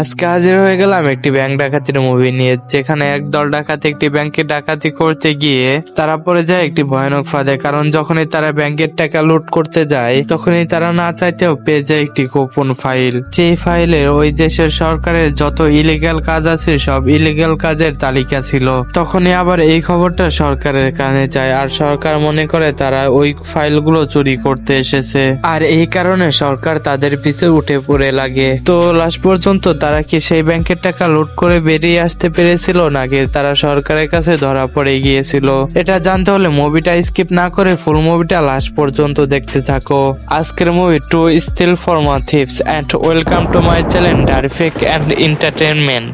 আজকে হাজির হয়ে গেলাম একটি ব্যাংক ডাকাতির মুভি নিয়ে, যেখানে একদল ডাকাতি একটি ব্যাংকে ডাকাতি করতে গিয়ে তারা পড়ে যায় একটি ভয়ানক ফাঁদে। কারণ যখনই তারা ব্যাংকের টাকা লুট করতে যায়, তখনই তারা না চাইতেও পেয়ে যায় একটি গোপন ফাইল। যে ফাইলে ওই দেশের সরকারের যত ইলিগাল কাজ আছে, সব ইলিগাল কাজের তালিকা ছিল। তখনই আবার এই খবরটা সরকারের কানে যায়, আর সরকার মনে করে তারা ওই ফাইলগুলো চুরি করতে এসেছে। আর এই কারণে সরকার তাদের পিছে উঠে পড়ে লাগে। তো লাস্ট পর্যন্ত তারা কি সেই ব্যাংকের টাকা লুট করে বেরিয়ে আসতে পেরেছিল, নাকি তারা সরকারের কাছে ধরা পড়ে গিয়েছিল? এটা জানতে হলে মুভিটা স্কিপ না করে ফুল মুভিটা লাস্ট পর্যন্ত দেখতে থাকো। আজকের মুভি টু still for ফর্মা tips and welcome to my channel ডারফেক and entertainment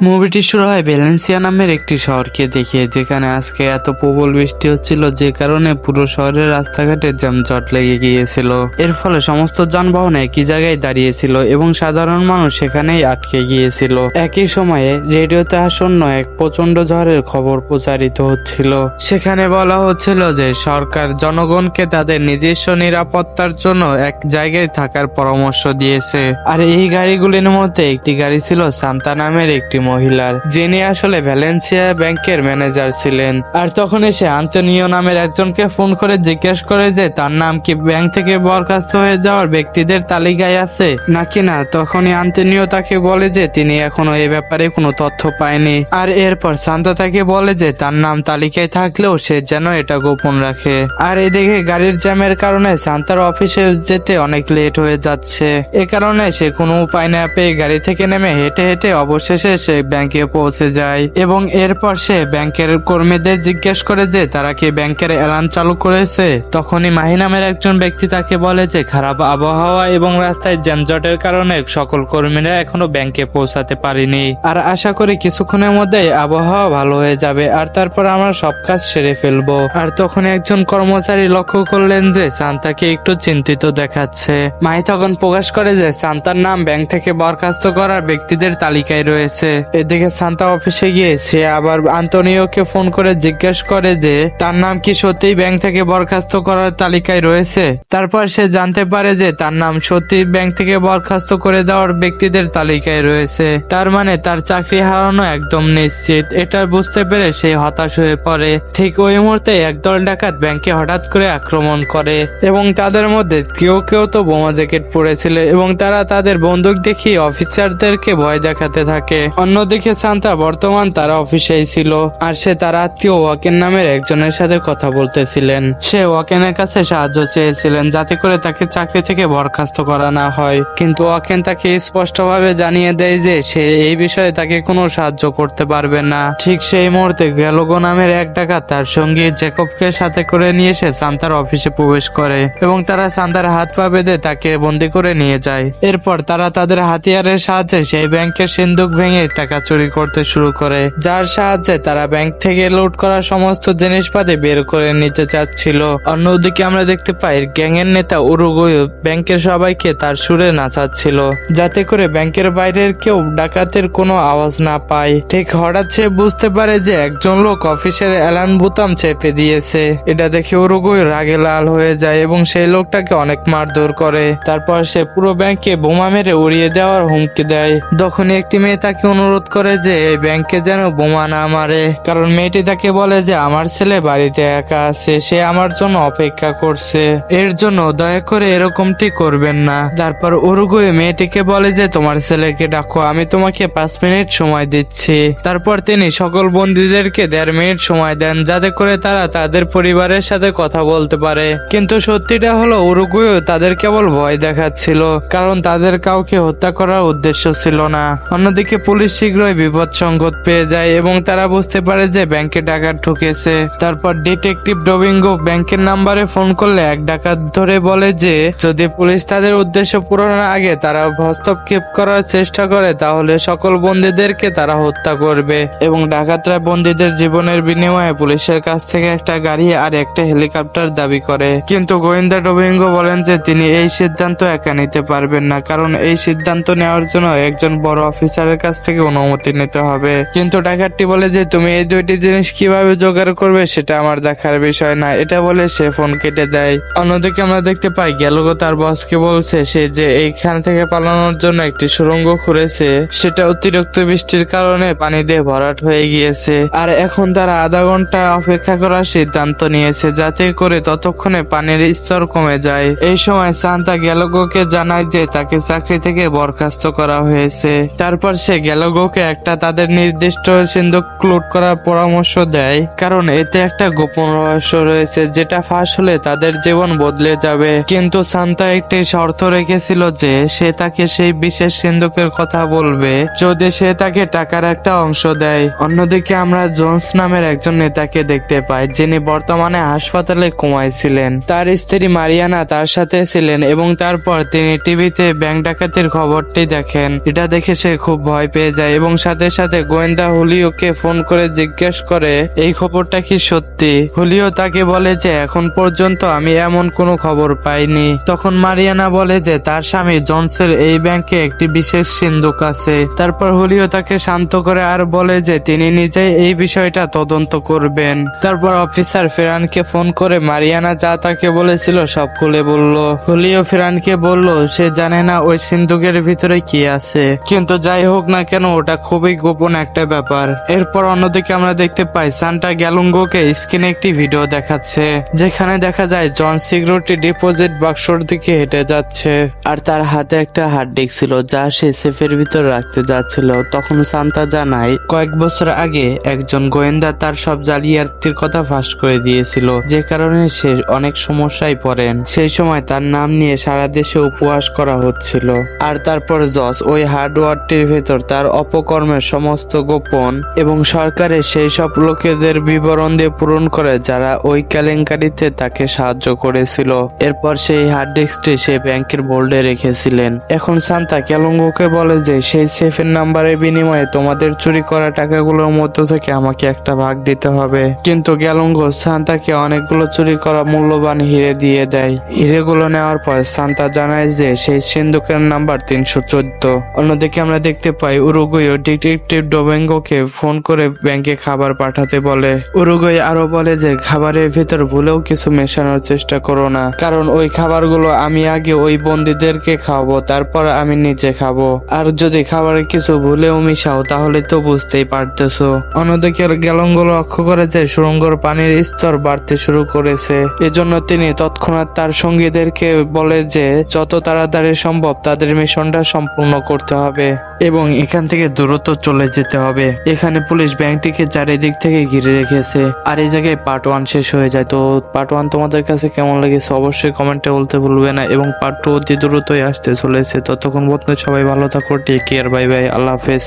মুভিটি শুরু হয় ভ্যালেন্সিয়া নামের একটি শহরকে দেখিয়ে যেখানে আজকে এত প্রবল বৃষ্টি হচ্ছিল যে কারণে পুরো শহরের রাস্তাঘাটে যানজট লেগে গিয়েছিল। এর ফলে সমস্ত যানবাহন একই জায়গায় দাঁড়িয়েছিল এবং সাধারণ মানুষ সেখানেই আটকে গিয়েছিল। একই সময়ে রেডিওতে আসন্ন এক প্রচণ্ড ঝড়ের খবর প্রচারিত হচ্ছিল। সেখানে বলা হচ্ছিল যে সরকার জনগণকে তাদের নিজস্ব নিরাপত্তার জন্য এক জায়গায় থাকার পরামর্শ দিয়েছে। আর এই গাড়িগুলির মধ্যে একটি গাড়ি ছিল সান্তা নামের একটি মহিলার, যিনি আসলে ভ্যালেন্সিয়া ব্যাংকের ম্যানেজার ছিলেন। আর তখন এসে আন্তনিও নামের একজনকে ফোন করে জিজ্ঞেস করে যে, তার নাম কি ব্যাংক থেকে বরখাস্ত হয়ে যাওয়ার ব্যক্তিদের তালিকায় আছে? নাকি না, তখনই আন্তনিও তাকে বলে যে, তিনি এখনও এ ব্যাপারে কোনো তথ্য পায়নি। আর এরপর সান্তা তাকে বলে যে, তার নাম তালিকায় থাকলেও সে যেন এটা গোপন রাখে। আর এদিকে গাড়ির জ্যামের কারণে সান্তার অফিসে যেতে অনেক লেট হয়ে যাচ্ছে। এ কারণে সে কোনো উপায় না পেয়ে গাড়ি থেকে নেমে হেঁটে হেঁটে অবশেষে সে ব্যাংকে পৌঁছে যায় এবং এরপর সে ব্যাংকের কর্মীদের জিজ্ঞেস করে যে তারা কি ব্যাংকের অ্যালার্ম চালু করেছে। তখনই মাহি নামের একজন ব্যক্তি তাকে বলে যে, খারাপ আবহাওয়া এবং রাস্তায় যানজটের কারণে সকল কর্মীরা এখনও ব্যাংকে পৌঁছাতে পারেনি। আর আশা করি কিছুক্ষণের মধ্যেই আবহাওয়া ভালো হয়ে যাবে আর তারপর আমরা সব কাজ সেরে ফেলব। আর তখন একজন কর্মচারী লক্ষ্য করলেন যে, সান্তাকে একটু চিন্তিত দেখাচ্ছে। মাহি তখন প্রকাশ করে যে, সান্তার নাম ব্যাংক থেকে বরখাস্ত করার ব্যক্তিদের তালিকায় রয়েছে। এদিকে সান্তা অফিসে গিয়ে সে আবার আন্তনিওকে ফোন করে জিজ্ঞেস করে যে, তার নাম কি সত্যিই ব্যাংক থেকে বরখাস্ত করার তালিকায় রয়েছে? তারপর সে জানতে পারে যে, তার নাম সত্যি ব্যাংক থেকে বরখাস্ত করে দেওয়ার ব্যক্তিদের তালিকায় রয়েছে। তার মানে তার চাকরি হারানো একদম নিশ্চিত। এটা বুঝতে পেরে সে হতাশ হয়ে পড়ে। ঠিক ওই মুহূর্তে একদল ডাকাত ব্যাংকে হঠাৎ করে আক্রমণ করে এবং তাদের মধ্যে কেউ কেউ তো বোমা জ্যাকেট পরেছিল এবং তারা তাদের বন্দুক দেখিয়ে অফিসারদেরকে ভয় দেখাতে থাকে। অন্যদিকে সান্তা বর্তমান তারা অফিসেই ছিল, আর সে তার আত্মীয় ওয়াকেন নামের একজনের সাথে কথা বলতেছিলেন। সে ওয়াকেনের কাছে সাহায্য চেয়েছিলেন যাতে করে তাকে চাকরি থেকে বরখাস্ত করা না হয়। কিন্তু ওয়াকেন তাকে স্পষ্টভাবে জানিয়ে দেয় যে সে এই বিষয়ে তাকে কোনো সাহায্য করতে পারবে না। ঠিক সেই মুহূর্তে গ্যালোগো নামের এক ডাকাত তার সঙ্গী জ্যাকবকে সাথে করে নিয়ে এসে সান্তার অফিসে প্রবেশ করে এবং তারা সান্তার হাত পা বেঁধে তাকে বন্দি করে নিয়ে যায়। এরপর তারা তাদের হাতিয়ারের সাহায্যে সেই ব্যাংকের সিন্ধুক ভেঙে টাকা চুরি করতে শুরু করে, যার সাহায্যে তারা ব্যাংক থেকে লুট করা সমস্ত জিনিসপাতি বের করে নিতে চাচ্ছিল। অন্যদিকে আমরা দেখতে পাই, গ্যাংয়ের নেতা উরুগুয় ব্যাংকের সবাইকে তার সুরে নাচাচ্ছিল, যাতে করে ব্যাংকের বাইরের কেউ ডাকাতের কোনো আওয়াজ না পায়। ঠিক হঠাৎ সে বুঝতে পারে যে একজন লোক অফিসের অ্যালার্ম বোতাম চেপে দিয়েছে। এটা দেখে উরুগুয় রাগে লাল হয়ে যায় এবং সেই লোকটাকে অনেক মারধর করে। তারপর সে পুরো ব্যাংকে বোমা মেরে উড়িয়ে দেওয়ার হুমকি দেয়। তখনই একটি মেয়ে তাকে অনুরোধ করে যে এই ব্যাংকে যেন বোমা না মারে। কারণ মেয়েটি তাকে বলে যে আমার ছেলে বাড়িতে একা আছে, সে আমার জন্য অপেক্ষা করছে। এর জন্য দয়া করে এরকমটি করবেন না। তারপর উরুগুয়ে মেয়েটিকে বলে যে, তোমার ছেলেকে ডাকো, আমি তোমাকে পাঁচ মিনিট সময় দিচ্ছি। তারপর তিনি সকল বন্দীদেরকে দেড় মিনিট সময় দেন, যাতে করে তারা তাদের পরিবারের সাথে কথা বলতে পারে। কিন্তু সত্যিটা হলো উরুগুয়ে তাদের কেবল ভয় দেখাচ্ছিল, কারণ তাদের কাউকে হত্যা করার উদ্দেশ্য ছিল না। অন্যদিকে পুলিশ শীঘ্রই বিপদ সংকট পেয়ে যায় এবং তারা বুঝতে পারে যে ব্যাংকে ডাকাত ঢুকেছে। তারপর ডিটেকটিভ ডোবিঙ্গো ব্যাংকের নাম্বারে ফোন করলে এক ডাকাত ধরে বলে যে, যদি পুলিশ তাদের উদ্দেশ্য পূরণের আগে তারা হস্তক্ষেপ করার চেষ্টা করে, তাহলে সকল বন্দীদেরকে তারা হত্যা করবে। এবং ডাকাতরা বন্দীদের জীবনের বিনিময়ে পুলিশের কাছ থেকে একটা গাড়ি আর একটা হেলিকপ্টার দাবি করে। কিন্তু গোয়েন্দা ডোবিঙ্গো বলেন যে, তিনি এই সিদ্ধান্ত একা নিতে পারবেন না, কারণ এই সিদ্ধান্ত নেওয়ার জন্য একজন বড় অফিসারের কাছ থেকে অনুমতি নিতে হবে। কিন্তু ডাকাতটি বলে যে, তুমি এই দুইটি জিনিস কীভাবে জোগাড় করবে সেটা আমার দেখার বিষয় না। এটা বলে সে ফোন কেটে দেয়। অন্যদিকে আমরা দেখতে পাই গ্যালগো তার বসকে বলছে, সে যে এইখান থেকে পালানোর জন্য একটি সুড়ঙ্গ খুঁড়েছে, সেটা অতিরিক্ত বৃষ্টির কারণে পানি দিয়ে ভরাট হয়ে গিয়েছে। আর এখন তারা আধা ঘণ্টা অপেক্ষা করার সিদ্ধান্ত নিয়েছে, যাতে করে ততক্ষণে পানির স্তর কমে যায়। এই সময় সান্তা গ্যালগোকে জানায় যে, তাকে চাকরি থেকে বরখাস্ত করা হয়েছে। তারপর সে গ্যালগোকে একটা তাদের নির্দিষ্ট সিন্ধুক লুট করার পরামর্শ দেয়, কারণ এতে একটা গোপন রহস্য রয়েছে যেটা ফাঁস হলে তাদের জীবন বদলে যাবে। কিন্তু সান্তা একটি শর্ত রেখেছিল যে সে তাকে সেই বিশেষ সিন্ধুকের কথা বলবে, যদি সে তাকে টাকার একটা অংশ দেয়। অন্যদিকে আমরা জোন্স নামের একজন নেতাকে দেখতে পাই, যিনি বর্তমানে হাসপাতালে ঘুমায় ছিলেন তার স্ত্রী মারিয়ানা তার সাথে ছিলেন এবং তারপর তিনি টিভিতে ব্যাংক ডাকাতির খবরটি দেখেন। এটা দেখে সে খুব ভয় পেয়ে যায় এবং সাথে সাথে গোয়েন্দা হুলিওকে ফোন করে জিজ্ঞেস করে, এই খবরটা কি সত্যি? হুলিও তাকে বলে যে, এখন পর্যন্ত আমি এমন কোনো খবর পাইনি। তখন মারিয়ানা বলে যে, তার স্বামী জনসের এই ব্যাংকে একটি বিশেষ সিন্ধুক আছে। তারপর হুলিও তাকে শান্ত করে আর বলে যে, তিনি নিজেই এই বিষয়টা তদন্ত করবেন। তারপর অফিসার ফেরানকে ফোন করে মারিয়ানা যা তাকে বলেছিল সব খুলে বলল। হুলিও ফেরানকে বলল, সে জানে না ওই সিন্ধুকের ভিতরে কি আছে। কিন্তু যাই হোক না কেন ওটা খুবই গোপন একটা ব্যাপার। এরপর অন্যদিকে আমরা দেখতে পাই, সান্টা গ্যালুঙ্গোকে স্ক্রিনে একটি ভিডিও দেখাচ্ছে, যেখানে দেখা যায় জন সিকিউরিটি ডিপোজিট বাক্সর দিকে হেঁটে যাচ্ছে। আর তার হাতে একটা হার্ড ডিস্ক ছিল, যা সে সেফের ভিতর রাখতে যাচ্ছিল। তখন সান্তা জানায়, কয়েক বছর আগে একজন গোয়েন্দা তার সব জালিয়াতির কথা ফাঁস করে দিয়েছিল, যে কারণে সে অনেক সমস্যায় পড়েন। সেই সময় তার নাম নিয়ে সারা দেশে উপহাস করা হচ্ছিল। আর তারপর জস ওই হার্ডওয়ারটির ভেতর তার অপকর্মের সমস্ত গোপন এবং সরকারের সেই সব লোকেদের বিবরণ দিয়ে পূরণ করে যারা ওই কেলেঙ্কারিতে তাকে সাহায্য করেছিল। এরপর সেই হার্ড ডিস্কটি সে ব্যাংকের বোল্ডে রেখেছিলেন। এখন সান্তা ক্যালঙ্গোকে বলে যে, সেই সেফের নাম্বারের বিনিময়ে তোমাদের চুরি করা টাকাগুলোর মধ্য থেকে আমাকে একটা ভাগ দিতে হবে। কিন্তু গ্যালঙ্গো সান্তাকে অনেকগুলো চুরি করা মূল্যবান হিরে দিয়ে দেয়। হিরেগুলো নেওয়ার পর সান্তা জানায় যে, সেই সিন্ধুকের নাম্বার তিনশো চোদ্দ। অন্যদিকে আমরা দেখতে পাই উরুগুইও ডিটেকটিভ ডোবেঙ্গোকে ফোন করে ব্যাংকে খাবার পাঠাতে বলে। উরুগুই আরও বলে যে, খাবারের ভিতর ভুলেও কিছু মেশানোর চেষ্টা করো না, কারণ ওই খাবারগুলো আমি আগে ওই বন্দীদেরকে খাওয়াবো, তারপর আমি নিজে খাব। আর যদি খাবারে কিছু ভুলেও মিশাও, তাহলে তো বুঝতেই পারতেছো। অন্যদিকে গ্যালঙ্গো লক্ষ্য করে যে সুরঙ্গর পানির স্তর বাড়তে শুরু করেছে। এজন্য তিনি তৎক্ষণাৎ তার সঙ্গীদেরকে বলে যে, যত তাড়াতাড়ি সম্ভব তাদের মিশনটা সম্পূর্ণ করতে হবে। এবং এখান থেকে দ্রুত চলে যেতে হবে। এখানে পুলিশ ব্যাংকটিকে চারিদিক থেকে ঘিরে রেখেছে। আর এই জায়গায় পার্ট ওয়ান শেষ হয়ে যায়। তো পার্ট ওয়ান তোমাদের কাছে কেমন লেগেছে? অবশ্যই কমেন্টে বলতে ভুলবে না এবং পার্ট টু অতি দ্রুতই আসতে চলেছে। ততক্ষণ পর্যন্ত সবাই ভালো থাকো টেক কেয়ার বাই বাই আল্লাহ হাফেজ।